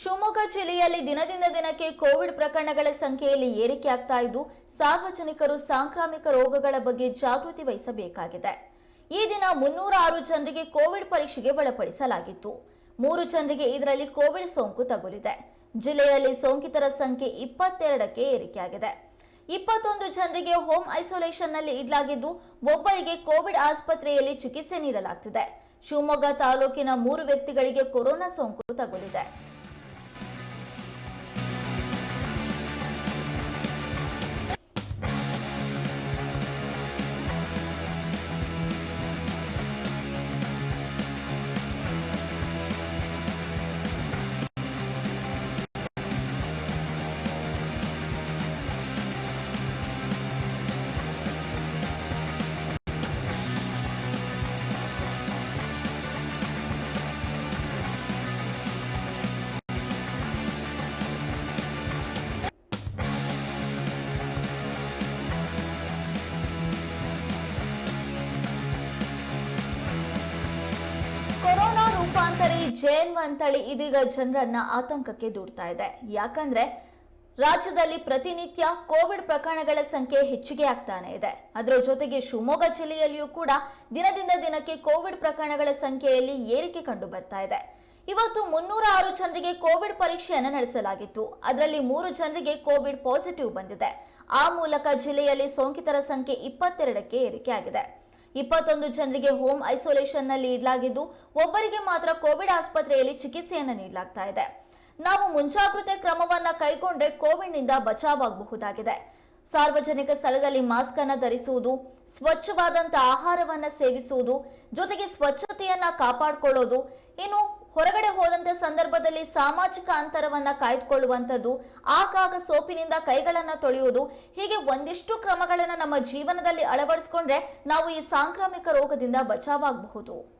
ಶಿವಮೊಗ್ಗ ಜಿಲ್ಲೆಯಲ್ಲಿ ದಿನದಿಂದ ದಿನಕ್ಕೆ ಕೋವಿಡ್ ಪ್ರಕರಣಗಳ ಸಂಖ್ಯೆಯಲ್ಲಿ ಏರಿಕೆ ಆಗ್ತಾ ಇದ್ದು, ಸಾರ್ವಜನಿಕರು ಸಾಂಕ್ರಾಮಿಕ ರೋಗಗಳ ಬಗ್ಗೆ ಜಾಗೃತಿ ವಹಿಸಬೇಕಾಗಿದೆ. ಈ ದಿನ ಮುನ್ನೂರ ಆರು ಜನರಿಗೆ ಕೋವಿಡ್ ಪರೀಕ್ಷೆಗೆ ಒಳಪಡಿಸಲಾಗಿತ್ತು. ಮೂರು ಜನರಿಗೆ ಇದರಲ್ಲಿ ಕೋವಿಡ್ ಸೋಂಕು ತಗುಲಿದೆ. ಜಿಲ್ಲೆಯಲ್ಲಿ ಸೋಂಕಿತರ ಸಂಖ್ಯೆ ಇಪ್ಪತ್ತೆರಡಕ್ಕೆ ಏರಿಕೆಯಾಗಿದೆ ಇಪ್ಪತ್ತೊಂದು ಜನರಿಗೆ ಹೋಮ್ ಐಸೋಲೇಷನ್ನಲ್ಲಿ ಇಡಲಾಗಿದ್ದು, ಒಬ್ಬರಿಗೆ ಕೋವಿಡ್ ಆಸ್ಪತ್ರೆಯಲ್ಲಿ ಚಿಕಿತ್ಸೆ ನೀಡಲಾಗ್ತಿದೆ. ಶಿವಮೊಗ್ಗ ತಾಲೂಕಿನ ಮೂರು ವ್ಯಕ್ತಿಗಳಿಗೆ ಕೊರೋನಾ ಸೋಂಕು ತಗುಲಿದೆ. ಜೇನ್ ತಳಿ ಇದೀಗ ಜನರನ್ನ ಆತಂಕಕ್ಕೆ ದೂಡ್ತಾ ಇದೆ. ಯಾಕಂದ್ರೆ ರಾಜ್ಯದಲ್ಲಿ ಪ್ರತಿನಿತ್ಯ ಕೋವಿಡ್ ಪ್ರಕರಣಗಳ ಸಂಖ್ಯೆ ಹೆಚ್ಚಿಗೆ ಆಗ್ತಾನೆ ಇದೆ. ಅದರ ಜೊತೆಗೆ ಶಿವಮೊಗ್ಗ ಜಿಲ್ಲೆಯಲ್ಲಿಯೂ ಕೂಡ ದಿನದಿಂದ ದಿನಕ್ಕೆ ಕೋವಿಡ್ ಪ್ರಕರಣಗಳ ಸಂಖ್ಯೆಯಲ್ಲಿ ಏರಿಕೆ ಕಂಡು ಬರ್ತಾ ಇದೆ. ಇವತ್ತು ಮುನ್ನೂರ ಆರು ಜನರಿಗೆ ಕೋವಿಡ್ ಪರೀಕ್ಷೆಯನ್ನು ನಡೆಸಲಾಗಿತ್ತು. ಅದರಲ್ಲಿ ಮೂರು ಜನರಿಗೆ ಕೋವಿಡ್ ಪಾಸಿಟಿವ್ ಬಂದಿದೆ. ಆ ಮೂಲಕ ಜಿಲ್ಲೆಯಲ್ಲಿ ಸೋಂಕಿತರ ಸಂಖ್ಯೆ ಇಪ್ಪತ್ತೆರಡಕ್ಕೆ ಏರಿಕೆಯಾಗಿದೆ. ಇಪ್ಪತ್ತೊಂದು ಜನರಿಗೆ ಹೋಮ್ ಐಸೋಲೇಷನ್ನಲ್ಲಿ ಇಡಲಾಗಿದ್ದು, ಒಬ್ಬರಿಗೆ ಮಾತ್ರ ಕೋವಿಡ್ ಆಸ್ಪತ್ರೆಯಲ್ಲಿ ಚಿಕಿತ್ಸೆಯನ್ನು ನೀಡಲಾಗ್ತಾ ಇದೆ. ನಾವು ಮುಂಜಾಗ್ರತೆ ಕ್ರಮವನ್ನ ಕೈಗೊಂಡ್ರೆ ಕೋವಿಡ್ನಿಂದ ಬಚಾವಾಗಬಹುದಾಗಿದೆ. ಸಾರ್ವಜನಿಕ ಸ್ಥಳದಲ್ಲಿ ಮಾಸ್ಕ್ ಅನ್ನ ಧರಿಸುವುದು ಸ್ವಚ್ಛವಾದಂತ ಆಹಾರವನ್ನ ಸೇವಿಸುವುದು, ಜೊತೆಗೆ ಸ್ವಚ್ಛತೆಯನ್ನ ಕಾಪಾಡಿಕೊಳ್ಳೋದು, ಇನ್ನು ಹೊರಗಡೆ ಹೋದಂತ ಸಂದರ್ಭದಲ್ಲಿ ಸಾಮಾಜಿಕ ಅಂತರವನ್ನ ಕಾಯ್ದುಕೊಳ್ಳುವಂಥದ್ದು, ಆಗಾಗ ಸೋಪಿನಿಂದ ಕೈಗಳನ್ನ ತೊಳೆಯುವುದು, ಹೀಗೆ ಒಂದಿಷ್ಟು ಕ್ರಮಗಳನ್ನು ನಮ್ಮ ಜೀವನದಲ್ಲಿ ಅಳವಡಿಸಿಕೊಂಡ್ರೆ ನಾವು ಈ ಸಾಂಕ್ರಾಮಿಕ ರೋಗದಿಂದ ಬಚಾವಾಗಬಹುದು.